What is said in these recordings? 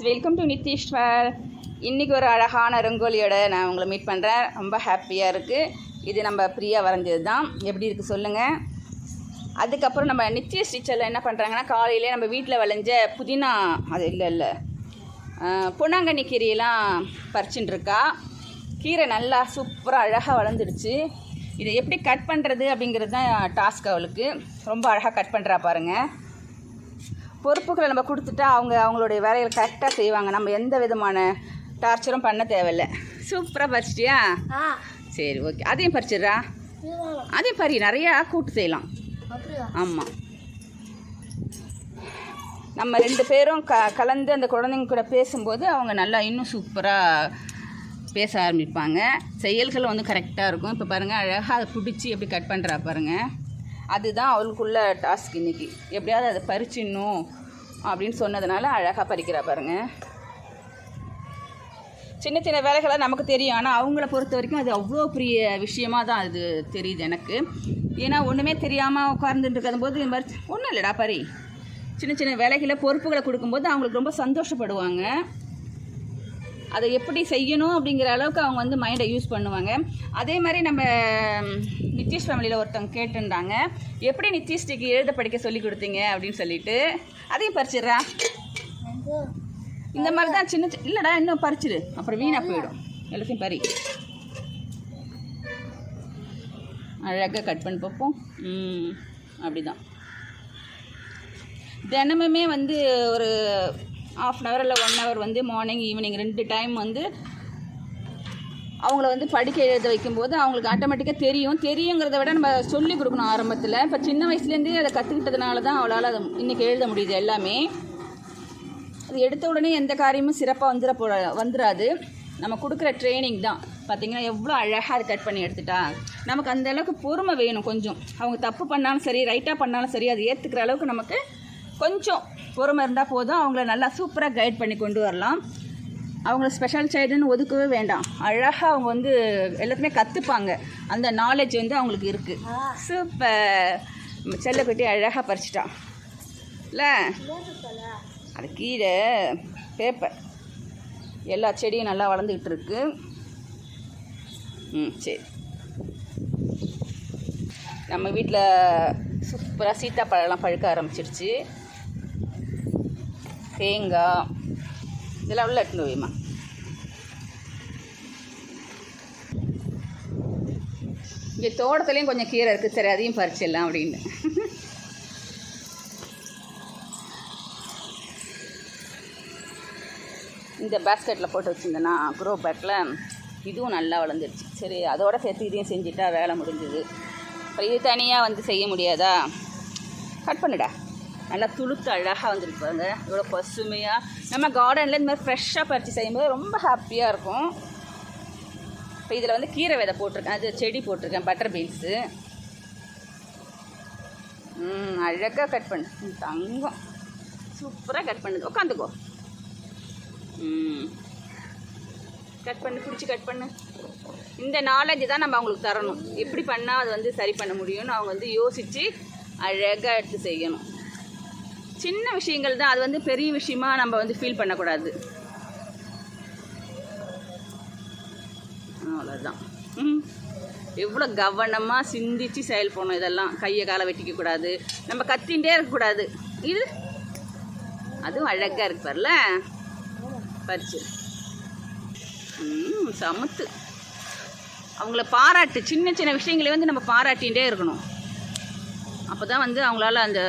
Welcome to Nitheeswar இன்றைக்கி ஒரு அழகான ரங்கோலியோட நான் உங்களை மீட் பண்ணுறேன் ரொம்ப ஹாப்பியாக இருக்குது இது நம்ம பிரியா வரைஞ்சது தான். எப்படி இருக்குது சொல்லுங்கள் அதுக்கப்புறம் நம்ம நித்திய ஸ்டிச்சரில் என்ன பண்ணுறாங்கன்னா காலையிலே நம்ம வீட்டில் விளைஞ்ச புதினா அது இல்லை இல்லை. பொன்னாங்கண்ணி கீரையெல்லாம் பறிச்சுட்டு இருக்கா கீரை நல்லா சூப்பராக அழகாக வளர்ந்துடுச்சு. இதை எப்படி கட் பண்ணுறது அப்படிங்கிறது தான் டாஸ்க் அவளுக்கு. ரொம்ப அழகாக கட் பண்ணுறா பாருங்கள் பொறுப்புகளை நம்ம கொடுத்துட்டா அவங்க அவங்களுடைய வேலைகளை கரெக்டாக செய்வாங்க. நம்ம எந்த விதமான டார்ச்சரும் பண்ண தேவையில்ல. சூப்பராக பறிச்சிட்டியா சரி ஓகே அதையும் பறிச்சிடுறா அதையும் பறி நிறையா கூட்டு செய்யலாம். ஆமாம் நம்ம ரெண்டு பேரும் க கலந்து அந்த குழந்தைங்க கூட பேசும்போது அவங்க நல்லா இன்னும் சூப்பராக பேச ஆரம்பிப்பாங்க. செயல்கள் வந்து கரெக்டாக இருக்கும். இப்போ பாருங்கள் அழகாக அதை பிடிச்சி எப்படி கட் பண்ணுறா பாருங்கள் அதுதான் அவளுக்குள்ள டாஸ்க் இன்னைக்கு. எப்படியாவது அதை பறிச்சிடணும். அப்படின்னு சொன்னதுனால அழகாக பறிக்கிறா பாருங்கள் சின்ன சின்ன வேலைகளை நமக்கு தெரியும். ஆனால் அவங்கள பொறுத்த வரைக்கும் அது அவ்வளோ பெரிய விஷயமாக தான் அது தெரியுது எனக்கு. ஏன்னா ஒன்றுமே தெரியாமல் உட்கார்ந்துட்டு இருக்கும்போது இந்த மாதிரி ஒன்றும் இல்லைடா பரி சின்ன சின்ன வேலைகளை பொறுப்புகளை கொடுக்கும்போது அவங்களுக்கு ரொம்ப சந்தோஷப்படுவாங்க. அதை எப்படி செய்யணும் அப்படிங்கிற அளவுக்கு அவங்க வந்து மைண்டை யூஸ் பண்ணுவாங்க. அதே மாதிரி நம்ம ம், நித்திஷ் ஃபேமிலியில் ஒருத்தவங்க கேட்டிருந்தாங்க. எப்படி நித்திஷ்டிக்கு எழுத படிக்க சொல்லி கொடுத்தீங்க அப்படின்னு சொல்லிட்டு. அதையும் பறிச்சிடுறா. இந்த மாதிரி தான் சின்ன இல்லைடா இன்னும் பறிச்சிடு. அப்புறம் வீணாக போயிடும். எல்லாத்தையும் பறி. அழகாக கட் பண்ணி பார்ப்போம். அப்படிதான். தினமுமே வந்து ஒரு ஆஃப் அன் ஹவர் இல்லை ஒன் ஹவர் வந்து மார்னிங் ஈவினிங் ரெண்டு டைம் வந்து அவங்கள வந்து படிக்க எழுத வைக்கும்போது அவங்களுக்கு ஆட்டோமேட்டிக்காக தெரியும். தெரியுங்கிறத விட நம்ம சொல்லி கொடுக்கணும் ஆரம்பத்தில். இப்போ சின்ன வயசுலேருந்தே அதை கற்றுக்கிட்டதுனால தான் அவளால் அதை இன்றைக்கி எழுத முடியுது எல்லாமே. அது எடுத்த உடனே எந்த காரியமும் சிறப்பாக வந்துட போ வந்துடாது நம்ம கொடுக்குற ட்ரைனிங் தான். பார்த்தீங்கன்னா எவ்வளோ அழகாக அது கட் பண்ணி எடுத்துட்டா. நமக்கு அந்த அளவுக்கு பொறுமை வேணும் கொஞ்சம். அவங்க தப்பு பண்ணாலும் சரி ரைட்டாக பண்ணாலும் சரி அதை ஏற்றுக்கிற அளவுக்கு நமக்கு கொஞ்சம் பொறுமை இருந்தால் போதும். அவங்கள நல்லா சூப்பராக கைட் பண்ணி கொண்டு வரலாம். அவங்கள ஸ்பெஷல் சைல்டுன்னு ஒதுக்கவே வேண்டாம். அழகாக அவங்க வந்து எல்லாத்தையுமே கற்றுப்பாங்க அந்த நாலேஜ் வந்து அவங்களுக்கு இருக்குது சூப்பர் செல்லக்குட்டி அழகாக பறிச்சிட்டான் இல்லை? அது கீழே பேப்பர் எல்லா செடியும் நல்லா வளர்ந்துக்கிட்டு இருக்கு. ம் சரி. நம்ம வீட்டில் சூப்பராக சீத்தாப்பழம்லாம் பழுக்க ஆரம்பிச்சிருச்சு. தேங்காய் இதெல்லாம் உள்ள எடுத்துன்னு வைமா இங்கே தோட்டத்துலேயும் கொஞ்சம் கீரை இருக்குது சரி அதையும் பறிச்சிடலாம் அப்படின்னு. இந்த பேஸ்கெட்டில் போட்டு வச்சுருந்தேன்னா க்ரோ பேக்கில் இதுவும் நல்லா வளர்ந்துருச்சு. சரி அதோட சேர்த்து இதையும் செஞ்சுட்டா வேலை முடிஞ்சுது. அப்புறம் இது தனியாக வந்து செய்ய முடியாதா? கட் பண்ணுடா. நல்லா துளுத்து அழகாக வந்துருப்பாங்க இவ்வளோ பசுமையாக நம்ம கார்டனில் இந்த மாதிரி ஃப்ரெஷ்ஷாக பறித்து செய்யும்போது ரொம்ப ஹாப்பியாக இருக்கும். இப்போ இதில் வந்து கீரை விதை போட்டிருக்கேன். அது செடி போட்டிருக்கேன் பட்டர் பீன்ஸு ம் அழகாக கட் பண்ணு. தங்கம். சூப்பராக கட் பண்ணுது உட்காந்துக்கோ ம். கட் பண்ணு பிடிச்சி கட் பண்ணு. இந்த நாலேஜ் தான் நம்ம அவங்களுக்கு தரணும். எப்படி பண்ணால் அது வந்து சரி பண்ண முடியும்னு அவங்க வந்து யோசித்து அழகாக எடுத்து செய்யணும். சின்ன விஷயங்கள் தான். அது வந்து பெரிய விஷயமா நம்ம வந்து ஃபீல் பண்ணக்கூடாது. அவ்வளோதான் ம் எவ்வளோ கவனமாக சிந்தித்து செயல் போகணும் இதெல்லாம். கையை காலை வெட்டிக்க கூடாது. நம்ம கத்தின்ண்டே இருக்கக்கூடாது. இது அதுவும் அழகாக இருப்பார்ல பறிச்சு. ம் சமத்து. அவங்கள பாராட்டு சின்ன சின்ன விஷயங்களை வந்து நம்ம பாராட்டிகிட்டே இருக்கணும். அப்போ தான் வந்து அவங்களால அந்த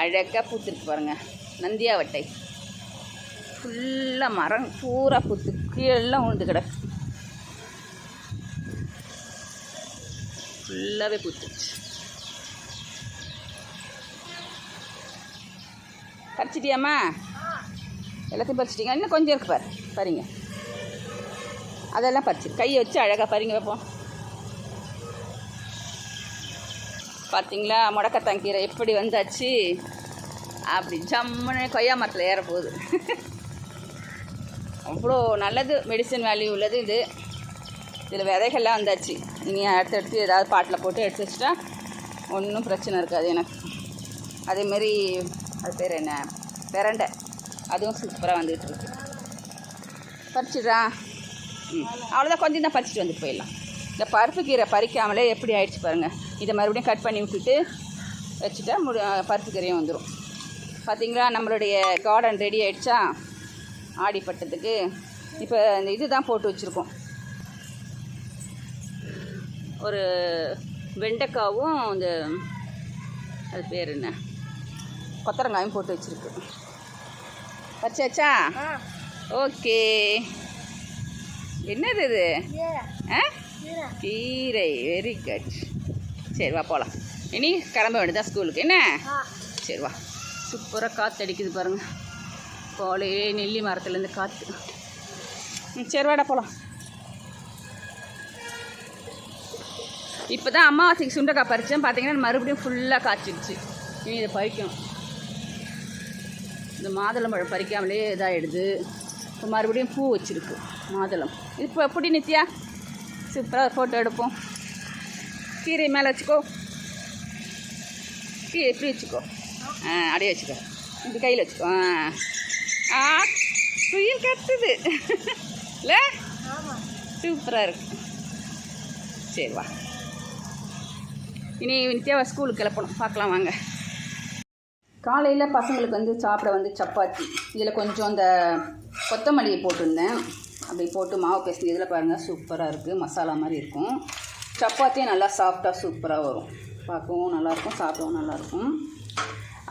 அழகாக பூத்துருக்கு பாருங்க. நந்தியாவட்டை ஃபுல்லாக மரம் பூரா பூத்து கீழெல்லாம் உழுந்து கிடக்கு. ஃபுல்லாகவே பூத்துருச்சு. பறிச்சிட்டியாம்மா? எல்லாத்தையும் பறிச்சிட்டிங்க இன்னும் கொஞ்சம் இருக்கு பாரு. பாருங்க. அதெல்லாம் பறிச்சு கையை வச்சு அழகாக பாருங்க வைப்போம். பார்த்தீங்களா முடக்கத்தாங்கீரை எப்படி வந்தாச்சு? அப்படி ஜம்முன்னு கொய்யா மரத்தில் ஏற போகுது அவ்வளோ நல்லது மெடிசன் வேல்யூ உள்ளது இது. இதில் விதைகள்லாம் வந்தாச்சு. இனி அடுத்து எடுத்து ஏதாவது பாட்டில் போட்டு எடுத்து வச்சுட்டா ஒன்றும் பிரச்சனை இருக்காது எனக்கு. அதேமாரி அது பேர் என்ன? பிரண்டை. அதுவும் சூப்பராக வந்துகிட்டு இருக்கு. பறிச்சிடுறா? ம். அவ்வளோதான் கொஞ்சம் தான் பறிச்சிட்டு வந்து போயிடலாம். இந்த பருப்பு கீரை பறிக்காமலே எப்படி ஆயிடுச்சு பாருங்கள் இதை மறுபடியும் கட் பண்ணி விட்டுட்டு வச்சுட்டா முடி பருப்பு கீரையும் வந்துடும் பார்த்தீங்களா நம்மளுடைய கார்டன் ரெடி ஆயிடுச்சா? ஆடிப்பட்டத்துக்கு இப்போ இந்த இது தான் போட்டு வச்சுருக்கோம். ஒரு வெண்டைக்காவும் இந்த அது பேர் என்ன? கொத்தரங்காயும் போட்டு வச்சுருக்கு. பறிச்சாச்சா ஆ. ஓகே. என்னது இது? ஆ? கீரை வெரி குட் சரி வா போகலாம் இனி கிளம்ப வேண்டியதான் ஸ்கூலுக்கு. என்ன? சரி வா. சூப்பராக காற்று அடிக்குது பாருங்க. போலையே நெல்லி மரத்துலேருந்து காற்று சரி வாடா போகலாம் இப்போ தான் அம்மாவாசைக்கு சுண்டக்காய் பறித்தேன் பார்த்தீங்கன்னா மறுபடியும் ஃபுல்லாக காய்ச்சிடுச்சு. இனி இதை பறிக்கணும் இந்த மாதுளம்பழம் பறிக்காமலே இதாகிடுது இப்போ மறுபடியும் பூ வச்சிருக்கு. மாதுளம். இப்போ எப்படி நித்யா? சூப்பராக ஃபோட்டோ எடுப்போம். கீரை மேலே வச்சுக்கோ. கீரை எப்படி வச்சுக்கோ. ஆ அப்படியே வச்சுக்கோ. இப்படி கையில் வச்சுக்கோ. ஆ. ஆ குயில் கத்துது. இல்லை சூப்பராக இருக்கு. சரி வா. இனி நித்யாவை ஸ்கூலுக்கு கிளப்பணும். பார்க்கலாம் வாங்க. காலையில் பசங்களுக்கு வந்து சாப்பிட வந்து சப்பாத்தி. இதில் கொஞ்சம் அந்த கொத்தமல்லியை போட்டிருந்தேன். அப்படி போட்டு மாவு பேசி இதில் பாருங்கள் சூப்பராக இருக்குது மசாலா மாதிரி இருக்கும். சப்பாத்தியும் நல்லா சாஃப்டாக சூப்பராக வரும். பார்க்கவும் நல்லாயிருக்கும் சாப்பிடவும் நல்லாயிருக்கும்.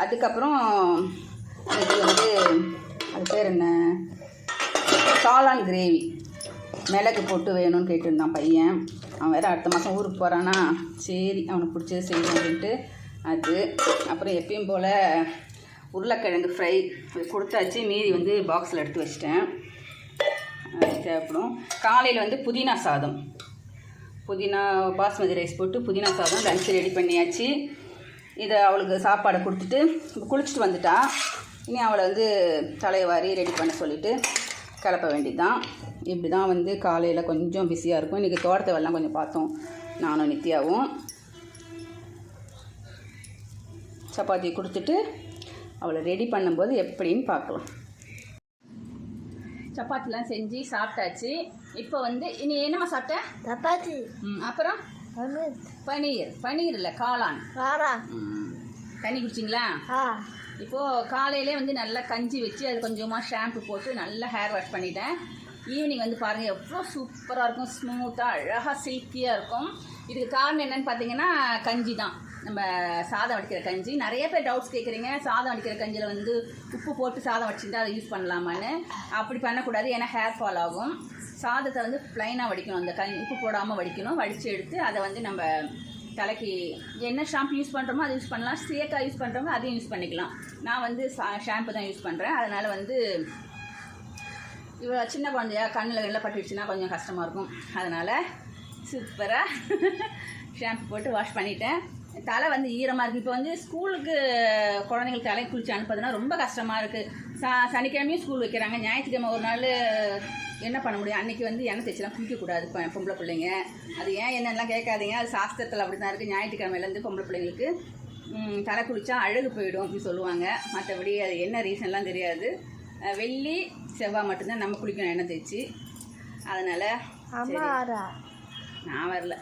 அதுக்கப்புறம் இது வந்து அது பேர் என்ன? காளான் கிரேவி மிளகு போட்டு வேணும்னு கேட்டிருந்தான் பையன். அவன் வேறு அடுத்த மாதம் ஊருக்கு போகிறானா சரி அவனுக்கு பிடிச்சது செய்யணும் அப்படின்ட்டு அது. அப்புறம் எப்பயும் போல் உருளைக்கிழங்கு ஃப்ரை கொடுத்தாச்சு. மீதி வந்து பாக்ஸில் எடுத்து வச்சிட்டேன். தேவைப்படும். காலையில் வந்து புதினா சாதம். புதினா பாஸ்மதி ரைஸ் போட்டு புதினா சாதம் லஞ்சு ரெடி பண்ணியாச்சு. இதை அவளுக்கு சாப்பாடை கொடுத்துட்டு குளிச்சுட்டு வந்துட்டா. இனி அவளை வந்து தலையவாரி ரெடி பண்ண சொல்லிவிட்டு கிளப்ப வேண்டியதுதான். இப்படி தான் வந்து காலையில் கொஞ்சம் பிஸியாக இருக்கும். இன்றைக்கி தோட்டத்தை வெள்ளம் கொஞ்சம் பார்த்தோம். நானும் நித்யாவும். சப்பாத்தி கொடுத்துட்டு அவளை ரெடி பண்ணும்போது எப்படின்னு பார்க்கலாம். சப்பாத்திலாம் செஞ்சு சாப்பிட்டாச்சு. இப்போ வந்து இனி என்னம்மா சாப்பிட்ட? சப்பாத்தி. ம், அப்புறம்? பனீர் பனீர் இல்லை காளான். ம். தண்ணி குடிச்சிங்களா? இப்போது காலையிலே வந்து நல்லா கஞ்சி வச்சு அது கொஞ்சமாக ஷாம்பு போட்டு நல்லா ஹேர் வாஷ் பண்ணிட்டேன். ஈவினிங் வந்து பாருங்கள் எவ்வளோ சூப்பராக இருக்கும். ஸ்மூத்தாக அழகாக சில்கியாக இருக்கும். இதுக்கு காரணம் என்னன்னு பார்த்தீங்கன்னா கஞ்சி தான். நம்ம சாதம் வடிக்கிற கஞ்சி. நிறைய பேர் டவுட்ஸ் கேட்குறீங்க சாதம் வடிக்கிற கஞ்சியில் வந்து உப்பு போட்டு சாதம் வடிச்சுட்டு அதை யூஸ் பண்ணலாமான்னு. அப்படி பண்ணக்கூடாது ஏன்னா ஹேர் ஃபால் ஆகும். சாதத்தை வந்து ப்ளைனாக வடிக்கணும். அந்த கஞ்சி உப்பு போடாமல் வடிக்கணும். வடித்து எடுத்து அதை வந்து நம்ம தலைக்கு என்ன ஷாம்பு யூஸ் பண்ணுறோமோ அதை யூஸ் பண்ணலாம். சேக்காக யூஸ் பண்ணுறோமோ அதையும் யூஸ் பண்ணிக்கலாம். நான் வந்து ஷாம்பு தான் யூஸ் பண்ணுறேன் அதனால் வந்து இவ்வளோ சின்ன குழந்தையா கண்ணில் வெளில பட்டுடுச்சுன்னா கொஞ்சம் கஷ்டமாக இருக்கும். அதனால் சூப்பராக ஷாம்பு போட்டு வாஷ் பண்ணிட்டேன். தலை வந்து ஈரமாக இருக்குது இப்போ வந்து ஸ்கூலுக்கு குழந்தைங்களுக்கு தலை குளிச்சு அனுப்புறதுனா ரொம்ப கஷ்டமாக இருக்குது ச சனிக்கிழமையும் ஸ்கூல் வைக்கிறாங்க. ஞாயிற்றுக்கிழமை ஒரு நாள் என்ன பண்ண முடியும்? அன்றைக்கி வந்து எண்ணெய் தேய்ச்சிலாம் குளிக்கக்கூடாது பொ- பொம்பளை பிள்ளைங்க. அது ஏன் என்னென்னலாம் கேட்காதீங்க? அது சாஸ்திரத்தில் அப்படி தான் இருக்குது ஞாயிற்றுக்கிழமையிலேருந்து பொம்பளை பிள்ளைங்களுக்கு தலை குளிச்சா அழகு போயிடும் அப்படி சொல்லுவாங்க. மற்றபடி அது என்ன ரீசன்லாம் தெரியாது. வெள்ளி செவ்வாய் மட்டும்தான் நம்ம குளிக்கணும் எண்ணெய் தேய்ச்சி. அதனால் நான் வரல.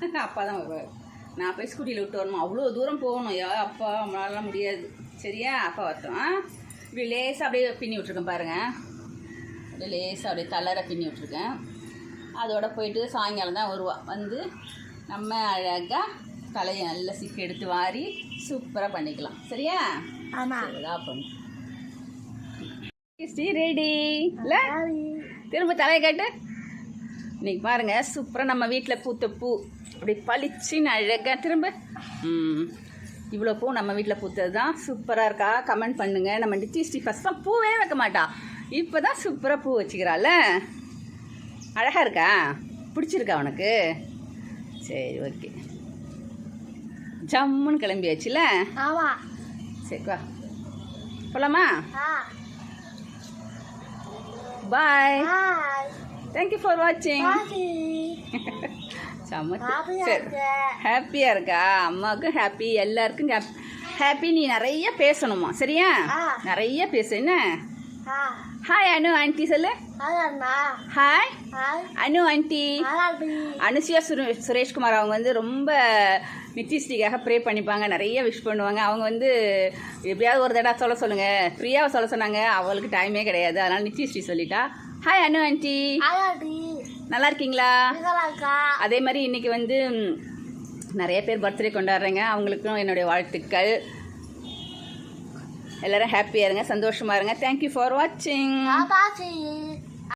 அப்பா தான் வருவார். நான் போய் ஸ்கூட்டியில் விட்டு வரணும்? அவ்வளோ தூரம் போகணும். யா அப்பா நம்மளாலாம் முடியாது. சரியா? அப்பா வரட்டும்? இப்படி லேசாக அப்படியே பின்னி விட்ருக்கேன் பாருங்கள் அப்படியே லேசாக அப்படியே தளர பின்னி விட்ருக்கேன் அதோட போயிட்டு சாயங்காலம் தான் வருவா. வந்து நம்ம அழகாக தலையை நல்லா சிக்கி எடுத்து வாரி சூப்பராக பண்ணிக்கலாம். சரியா? ஆமா. பண்ணு. ரெடி. இல்லை? திரும்ப தலையை காட்டு. இன்னைக்கு பாருங்க சூப்பராக நம்ம வீட்டில் பூத்த பூ. அப்படி பளிச்சுன்னு அழகாக திரும்ப இவ்வளோ பூ நம்ம வீட்டில் பூத்தது தான் சூப்பராக இருக்கா? கமெண்ட் பண்ணுங்க. நம்ம நித்தி ஸ்ரீ ஃபஸ்ட் தான் பூவே வைக்க மாட்டா. இப்போ தான் சூப்பராக பூ வச்சுக்கிறாள். அழகாக இருக்கா? பிடிச்சிருக்கா உனக்கு? சரி ஓகே ஜம்முன்னு கிளம்பியாச்சுல? ஆமா. சரி வா. போலாமா? பாய் தேங்க்யூ ஃபார் வாட்சிங் சரி. இருக்கு ஹாப்பியாக இருக்கா? அம்மாவுக்கும் ஹாப்பி எல்லாருக்கும் ஹாப்பி நீ நிறைய பேசணுமா? சரியா. நிறைய பேசு. என்ன? ஹாய் அனு ஆண்டி சொல்லு. ஹாய் அனு ஆண்டி அனுசியா சுரே சுரேஷ்குமார் அவங்க வந்து ரொம்ப நித்திஸ்ரீக்காக ப்ரே பண்ணிப்பாங்க. நிறைய விஷ் பண்ணுவாங்க. அவங்க வந்து எப்படியாவது ஒரு தடவை சொல்ல சொல்லுங்கள் ஃப்ரீயாக சொல்ல சொன்னாங்க. அவளுக்கு டைமே கிடையாது. அதனால் நித்திஸ்ரீ சொல்லிட்டா. ஹாய் அனு ஆண்டி நல்லா இருக்கீங்களா அதே மாதிரி இன்றைக்கி வந்து நிறைய பேர் பர்த்டே கொண்டாடுறேங்க. அவங்களுக்கும் என்னுடைய வாழ்த்துக்கள். எல்லாரும் ஹாப்பியாக இருங்க சந்தோஷமாக இருங்க. தேங்க்யூ ஃபார் வாட்சிங்